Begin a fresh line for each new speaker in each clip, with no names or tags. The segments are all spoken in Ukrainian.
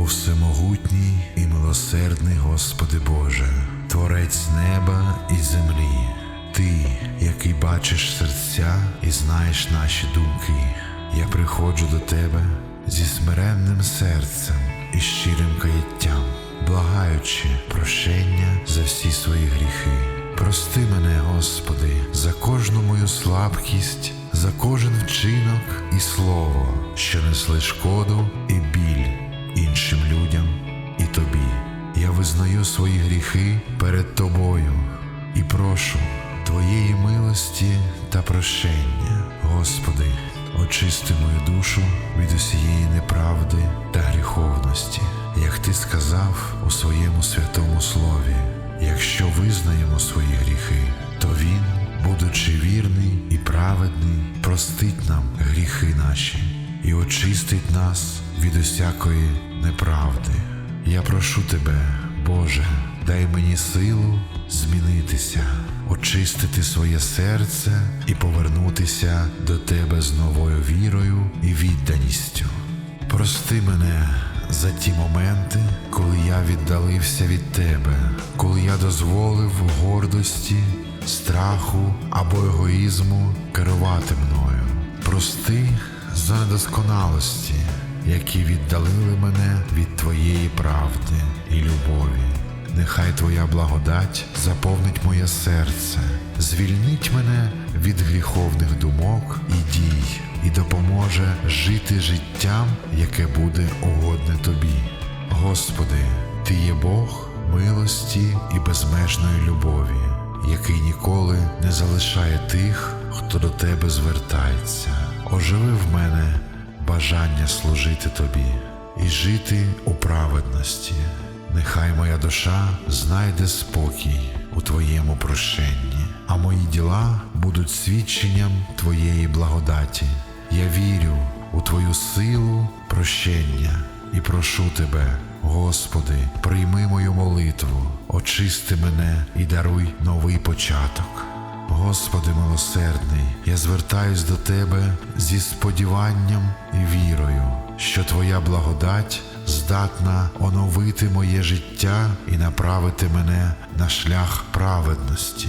О всемогутній і милосердний Господи Боже, Творець неба і землі, Ти, який бачиш серця і знаєш наші думки, я приходжу до Тебе зі смиренним серцем і щирим каяттям, благаючи прощення за всі свої гріхи. Прости мене, Господи, за кожну мою слабкість, за кожен вчинок і слово, що несли шкоду і біль визнаю свої гріхи перед Тобою і прошу Твоєї милості та прощення, Господи, очисти мою душу від усієї неправди та гріховності, як Ти сказав у своєму святому слові. Якщо визнаємо свої гріхи, то Він, будучи вірний і праведний, простить нам гріхи наші і очистить нас від усякої неправди. Я прошу Тебе, Боже, дай мені силу змінитися, очистити своє серце і повернутися до Тебе з новою вірою і відданістю. Прости мене за ті моменти, коли я віддалився від тебе, коли я дозволив гордості, страху або егоїзму керувати мною. Прости за недосконалості, які віддалили мене від Твоєї правди і любові. Нехай Твоя благодать заповнить моє серце, звільнить мене від гріховних думок і дій і допоможе жити життям, яке буде угодне тобі. Господи, Ти є Бог милості і безмежної любові, який ніколи не залишає тих, хто до Тебе звертається. Оживи в мене бажання служити Тобі і жити у праведності. Нехай моя душа знайде спокій у Твоєму прощенні, а мої діла будуть свідченням Твоєї благодаті. Я вірю у Твою силу прощення і прошу Тебе, Господи, прийми мою молитву, очисти мене і даруй новий початок. Господи милосердний, я звертаюсь до Тебе зі сподіванням і вірою, що Твоя благодать здатна оновити моє життя і направити мене на шлях праведності.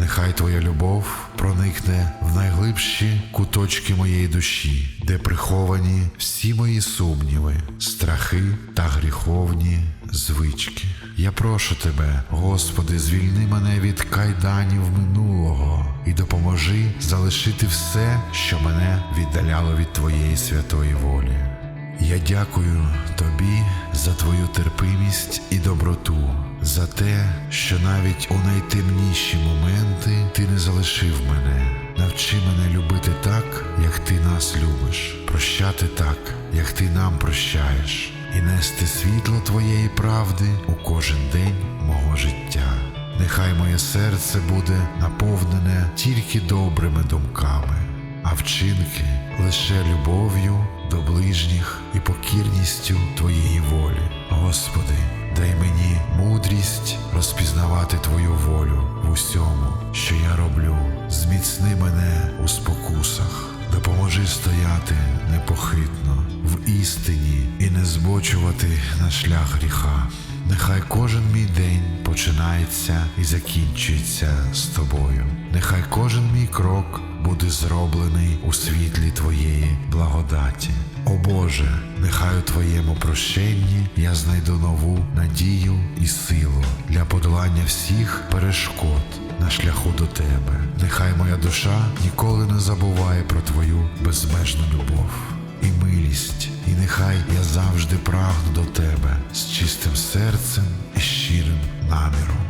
Нехай Твоя любов проникне в найглибші куточки моєї душі, де приховані всі мої сумніви, страхи та гріховні звички. Я прошу Тебе, Господи, звільни мене від кайданів минулого і допоможи залишити все, що мене віддаляло від Твоєї святої волі. Я дякую Тобі за Твою терпимість і доброту, за те, що навіть у найтемніші моменти Ти не залишив мене. Навчи мене любити так, як Ти нас любиш, прощати так, як Ти нам прощаєш, і нести світло Твоєї правди у кожен день мого життя. Нехай моє серце буде наповнене тільки добрими думками, а вчинки лише любов'ю до ближніх і покірністю Твоєї волі. Господи, дай мені мудрість розпізнавати Твою волю в усьому, що я роблю. Зміцни мене у спокусах, допоможи стояти непохитно в істині і не збочувати на шлях гріха. Нехай кожен мій день починається і закінчується з тобою. Нехай кожен мій крок буде зроблений у світлі Твоєї благодаті. О Боже, нехай у Твоєму прощенні я знайду нову надію і силу для подолання всіх перешкод на шляху до Тебе. Нехай моя душа ніколи не забуває про Твою безмежну любов і милість, і нехай я завжди прагну до Тебе з чистим серцем і щирим наміром.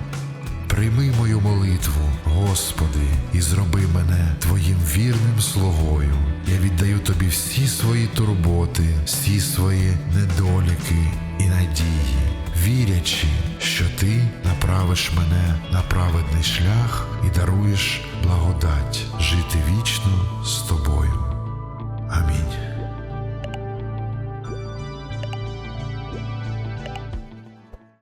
Прийми мою молитву, Господи, і зроби мене Твоїм вірним слугою. Я віддаю Тобі всі свої турботи, всі свої недоліки і надії, вірячи, що Ти направиш мене на праведний шлях і даруєш благодать